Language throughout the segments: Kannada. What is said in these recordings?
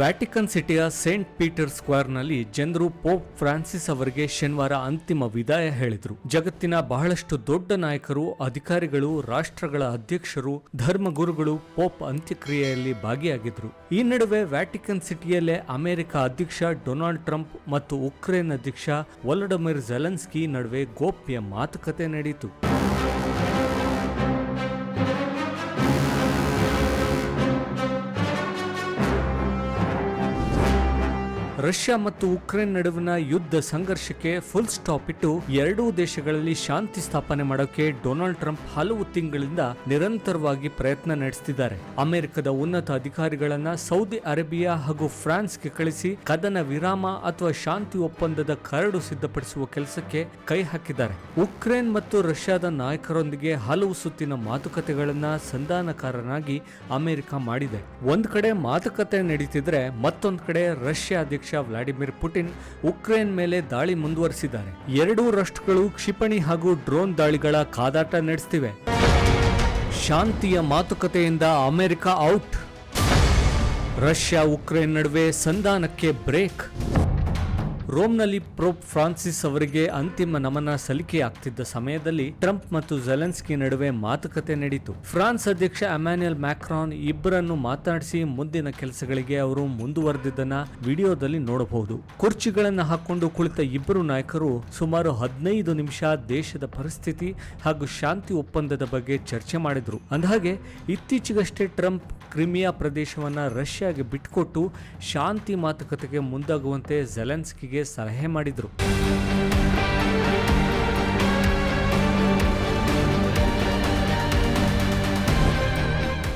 ವ್ಯಾಟಿಕನ್ ಸಿಟಿಯ ಸೇಂಟ್ ಪೀಟರ್ ಸ್ಕ್ವೇರ್ನಲ್ಲಿ ಜನರು ಪೋಪ್ ಫ್ರಾನ್ಸಿಸ್ ಅವರಿಗೆ ಶನಿವಾರ ಅಂತಿಮ ವಿದಾಯ ಹೇಳಿದರು. ಜಗತ್ತಿನ ಬಹಳಷ್ಟು ದೊಡ್ಡ ನಾಯಕರು, ಅಧಿಕಾರಿಗಳು, ರಾಷ್ಟ್ರಗಳ ಅಧ್ಯಕ್ಷರು, ಧರ್ಮಗುರುಗಳು ಪೋಪ್ ಅಂತ್ಯಕ್ರಿಯೆಯಲ್ಲಿ ಭಾಗಿಯಾಗಿದ್ರು. ಈ ನಡುವೆ ವ್ಯಾಟಿಕನ್ ಸಿಟಿಯಲ್ಲೇ ಅಮೆರಿಕ ಅಧ್ಯಕ್ಷ ಡೊನಾಲ್ಡ್ ಟ್ರಂಪ್ ಮತ್ತು ಉಕ್ರೇನ್ ಅಧ್ಯಕ್ಷ ವೊಲಡಮಿರ್ ಜೆಲೆನ್ಸ್ಕಿ ನಡುವೆ ಗೋಪ್ಯ ಮಾತುಕತೆ ನಡೆಯಿತು ರಷ್ಯಾ ಮತ್ತು ಉಕ್ರೇನ್ ನಡುವಿನ ಯುದ್ಧ ಸಂಘರ್ಷಕ್ಕೆ ಫುಲ್ ಸ್ಟಾಪ್ ಇಟ್ಟು ಎರಡೂ ದೇಶಗಳಲ್ಲಿ ಶಾಂತಿ ಸ್ಥಾಪನೆ ಮಾಡೋಕೆ ಡೊನಾಲ್ಡ್ ಟ್ರಂಪ್ ಹಲವು ತಿಂಗಳಿಂದ ನಿರಂತರವಾಗಿ ಪ್ರಯತ್ನ ನಡೆಸುತ್ತಿದ್ದಾರೆ ಅಮೆರಿಕದ ಉನ್ನತ ಅಧಿಕಾರಿಗಳನ್ನ ಸೌದಿ ಅರೇಬಿಯಾ ಹಾಗೂ ಫ್ರಾನ್ಸ್ಗೆ ಕಳಿಸಿ ಕದನ ವಿರಾಮ ಅಥವಾ ಶಾಂತಿ ಒಪ್ಪಂದದ ಕರಡು ಸಿದ್ಧಪಡಿಸುವ ಕೆಲಸಕ್ಕೆ ಕೈ ಹಾಕಿದ್ದಾರೆ. ಉಕ್ರೇನ್ ಮತ್ತು ರಷ್ಯಾದ ನಾಯಕರೊಂದಿಗೆ ಹಲವು ಸುತ್ತಿನ ಮಾತುಕತೆಗಳನ್ನ ಸಂಧಾನಕಾರನಾಗಿ ಅಮೆರಿಕ ಮಾಡಿದೆ. ಒಂದ್ ಕಡೆ ಮಾತುಕತೆ ನಡೀತಿದ್ರೆ ಮತ್ತೊಂದ್ ಕಡೆ ರಷ್ಯಾ ಅಧ್ಯಕ್ಷ ವ್ಲಾಡಿಮಿರ್ ಪುಟಿನ್ ಉಕ್ರೇನ್ ಮೇಲೆ ದಾಳಿ ಮುಂದುವರಿಸಿದ್ದಾರೆ. ಎರಡೂ ರಾಷ್ಟ್ರಗಳು ಕ್ಷಿಪಣಿ ಹಾಗೂ ಡ್ರೋನ್ ದಾಳಿಗಳ ಕಾದಾಟ ನಡೆಸ್ತಿವೆ. ಶಾಂತಿಯ ಮಾತುಕತೆಯಿಂದ ಅಮೆರಿಕ ಔಟ್. ರಷ್ಯಾ ಉಕ್ರೇನ್ ನಡುವೆ ಸಂಧಾನಕ್ಕೆ ಬ್ರೇಕ್. ರೋಮ್ನಲ್ಲಿ ಪ್ರೋಪ್ ಫ್ರಾನ್ಸಿಸ್ ಅವರಿಗೆ ಅಂತಿಮ ನಮನ ಸಲ್ಲಿಕೆಯಾಗ್ತಿದ್ದ ಸಮಯದಲ್ಲಿ ಟ್ರಂಪ್ ಮತ್ತು ಜೆಲೆನ್ಸ್ಕಿ ನಡುವೆ ಮಾತುಕತೆ ನಡೆಯಿತು ಫ್ರಾನ್ಸ್ ಅಧ್ಯಕ್ಷ ಅಮ್ಯಾನ್ಯಲ್ ಮ್ಯಾಕ್ರಾನ್ ಇಬ್ಬರನ್ನು ಮಾತನಾಡಿಸಿ ಮುಂದಿನ ಕೆಲಸಗಳಿಗೆ ಅವರು ಮುಂದುವರೆದಿದ್ದನ್ನ ವಿಡಿಯೋದಲ್ಲಿ ನೋಡಬಹುದು. ಕುರ್ಚಿಗಳನ್ನು ಹಾಕೊಂಡು ಕುಳಿತ ಇಬ್ಬರು ನಾಯಕರು ಸುಮಾರು ಹದಿನೈದು ನಿಮಿಷ ದೇಶದ ಪರಿಸ್ಥಿತಿ ಹಾಗೂ ಶಾಂತಿ ಒಪ್ಪಂದದ ಬಗ್ಗೆ ಚರ್ಚೆ ಮಾಡಿದರು. ಅಂದಹಾಗೆ, ಇತ್ತೀಚೆಗಷ್ಟೇ ಟ್ರಂಪ್ ಕ್ರಿಮಿಯಾ ಪ್ರದೇಶವನ್ನ ರಷ್ಯಾಗೆ ಬಿಟ್ಕೊಟ್ಟು ಶಾಂತಿ ಮಾತುಕತೆಗೆ ಮುಂದಾಗುವಂತೆ ಜೆಲೆನ್ಸ್ಕಿಗೆ ಸಲಹೆ ಮಾಡಿದ್ರು.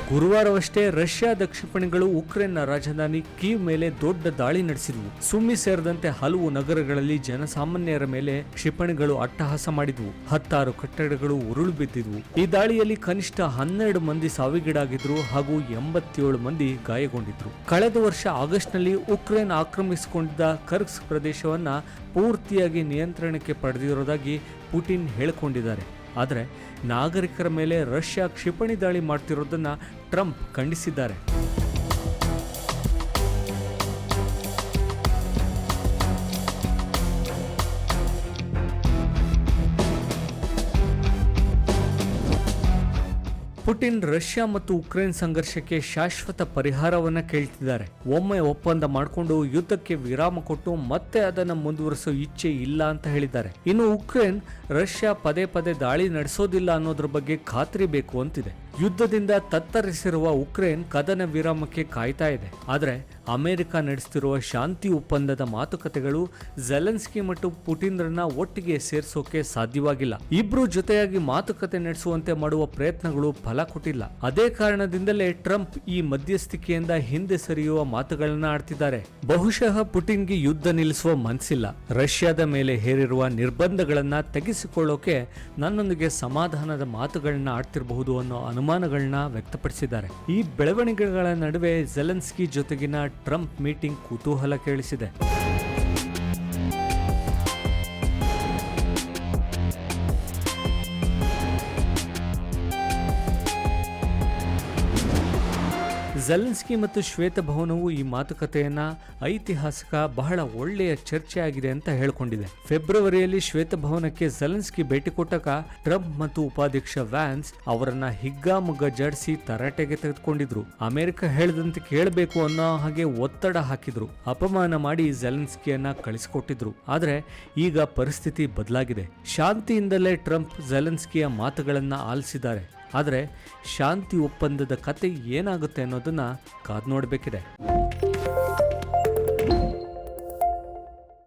ಗುರುವಾರವಷ್ಟೇ ರಷ್ಯಾದ ಕ್ಷಿಪಣಿಗಳು ಉಕ್ರೇನ್ನ ರಾಜಧಾನಿ ಕೀವ್ ಮೇಲೆ ದೊಡ್ಡ ದಾಳಿ ನಡೆಸಿದವು. ಸುಮ್ಮಿ ಸೇರಿದಂತೆ ಹಲವು ನಗರಗಳಲ್ಲಿ ಜನಸಾಮಾನ್ಯರ ಮೇಲೆ ಕ್ಷಿಪಣಿಗಳು ಅಟ್ಟಹಾಸ ಮಾಡಿದವು. ಹತ್ತಾರು ಕಟ್ಟಡಗಳು ಉರುಳು ಬಿದ್ದಿದ್ವು. ಈ ದಾಳಿಯಲ್ಲಿ ಕನಿಷ್ಠ ಹನ್ನೆರಡು ಮಂದಿ ಸಾವಿಗೀಡಾಗಿದ್ರು ಹಾಗೂ ಎಂಬತ್ತೇಳು ಮಂದಿ ಗಾಯಗೊಂಡಿದ್ರು. ಕಳೆದ ವರ್ಷ ಆಗಸ್ಟ್ನಲ್ಲಿ ಉಕ್ರೇನ್ ಆಕ್ರಮಿಸಿಕೊಂಡಿದ್ದ ಕರ್ಕ್ಸ್ ಪ್ರದೇಶವನ್ನ ಪೂರ್ತಿಯಾಗಿ ನಿಯಂತ್ರಣಕ್ಕೆ ಪಡೆದಿರೋದಾಗಿ ಪುಟಿನ್ ಹೇಳಿಕೊಂಡಿದ್ದಾರೆ. ಆದರೆ ನಾಗರಿಕರ ಮೇಲೆ ರಷ್ಯಾ ಕ್ಷಿಪಣಿ ದಾಳಿ ಮಾಡ್ತಿರೋದನ್ನು ಟ್ರಂಪ್ ಖಂಡಿಸಿದ್ದಾರೆ. ಪುಟಿನ್ ರಷ್ಯಾ ಮತ್ತು ಉಕ್ರೇನ್ ಸಂಘರ್ಷಕ್ಕೆ ಶಾಶ್ವತ ಪರಿಹಾರವನ್ನ ಕೇಳ್ತಿದ್ದಾರೆ. ಒಮ್ಮೆ ಒಪ್ಪಂದ ಮಾಡಿಕೊಂಡು ಯುದ್ಧಕ್ಕೆ ವಿರಾಮ ಕೊಟ್ಟು ಮತ್ತೆ ಅದನ್ನು ಮುಂದುವರಿಸೋ ಇಚ್ಛೆ ಇಲ್ಲ ಅಂತ ಹೇಳಿದ್ದಾರೆ. ಇನ್ನು ಉಕ್ರೇನ್ ರಷ್ಯಾ ಪದೇ ಪದೇ ದಾಳಿ ನಡೆಸೋದಿಲ್ಲ ಅನ್ನೋದ್ರ ಬಗ್ಗೆ ಖಾತ್ರಿ ಬೇಕು ಅಂತಿದೆ. ಯುದ್ಧದಿಂದ ತತ್ತರಿಸಿರುವ ಉಕ್ರೇನ್ ಕದನ ವಿರಾಮಕ್ಕೆ ಕಾಯ್ತಾ ಇದೆ. ಆದರೆ ಅಮೆರಿಕ ನಡೆಸ್ತಿರುವ ಶಾಂತಿ ಒಪ್ಪಂದದ ಮಾತುಕತೆಗಳು ಜೆಲೆನ್ಸ್ಕಿ ಮತ್ತು ಪುಟಿನ್ರನ್ನ ಒಟ್ಟಿಗೆ ಸೇರಿಸೋಕೆ ಸಾಧ್ಯವಾಗಿಲ್ಲ. ಇಬ್ರು ಜೊತೆಯಾಗಿ ಮಾತುಕತೆ ನಡೆಸುವಂತೆ ಮಾಡುವ ಪ್ರಯತ್ನಗಳು ಫಲ ಕೊಟ್ಟಿಲ್ಲ. ಅದೇ ಕಾರಣದಿಂದಲೇ ಟ್ರಂಪ್ ಈ ಮಧ್ಯಸ್ಥಿಕೆಯಿಂದ ಹಿಂದೆ ಸರಿಯುವ ಮಾತುಗಳನ್ನ ಆಡ್ತಿದ್ದಾರೆ. ಬಹುಶಃ ಪುಟಿನ್ಗೆ ಯುದ್ಧ ನಿಲ್ಲಿಸುವ ಮನಸ್ಸಿಲ್ಲ ರಷ್ಯಾದ ಮೇಲೆ ಹೇರಿರುವ ನಿರ್ಬಂಧಗಳನ್ನ ತೆಗೆಸಿಕೊಳ್ಳೋಕೆ ನನ್ನೊಂದಿಗೆ ಸಮಾಧಾನದ ಮಾತುಗಳನ್ನ ಆಡ್ತಿರಬಹುದು ಅನ್ನೋ ಅನುಮಾನಗಳನ್ನ ವ್ಯಕ್ತಪಡಿಸಿದ್ದಾರೆ. ಈ ಬೆಳವಣಿಗೆಗಳ ನಡುವೆ ಜೆಲೆನ್ಸ್ಕಿ ಜೊತೆಗಿನ ಟ್ರಂಪ್ ಮೀಟಿಂಗ್ ಕುತೂಹಲ ಕೇಳಿಸಿದೆ. ಜೆಲೆನ್ಸ್ಕಿ ಮತ್ತು ಶ್ವೇತಭವನವು ಈ ಮಾತುಕತೆಯನ್ನ ಐತಿಹಾಸಿಕ, ಬಹಳ ಒಳ್ಳೆಯ ಚರ್ಚೆಯಾಗಿದೆ ಅಂತ ಹೇಳಿಕೊಂಡಿದೆ. ಫೆಬ್ರವರಿಯಲ್ಲಿ ಶ್ವೇತಭವನಕ್ಕೆ ಜೆಲೆನ್ಸ್ಕಿ ಭೇಟಿ ಕೊಟ್ಟಾಗ ಟ್ರಂಪ್ ಮತ್ತು ಉಪಾಧ್ಯಕ್ಷ ವ್ಯಾನ್ಸ್ ಅವರನ್ನ ಹಿಗ್ಗಾಮುಗ್ಗ ಜಡಿಸಿ ತರಾಟೆಗೆ ತೆಗೆದುಕೊಂಡಿದ್ರು. ಅಮೆರಿಕ ಹೇಳದಂತೆ ಕೇಳಬೇಕು ಅನ್ನೋ ಹಾಗೆ ಒತ್ತಡ ಹಾಕಿದ್ರು. ಅಪಮಾನ ಮಾಡಿ ಜೆಲೆನ್ಸ್ಕಿಯನ್ನ ಕಳಿಸಿಕೊಟ್ಟಿದ್ರು. ಆದ್ರೆ ಈಗ ಪರಿಸ್ಥಿತಿ ಬದಲಾಗಿದೆ. ಶಾಂತಿಯಿಂದಲೇ ಟ್ರಂಪ್ ಜೆಲೆನ್ಸ್ಕಿಯ ಮಾತುಗಳನ್ನ ಆಲಿಸಿದ್ದಾರೆ. ಆದರೆ ಶಾಂತಿ ಒಪ್ಪಂದದ ಕತೆ ಏನಾಗುತ್ತೆ ಅನ್ನೋದನ್ನು ಕಾದು ನೋಡಬೇಕಿದೆ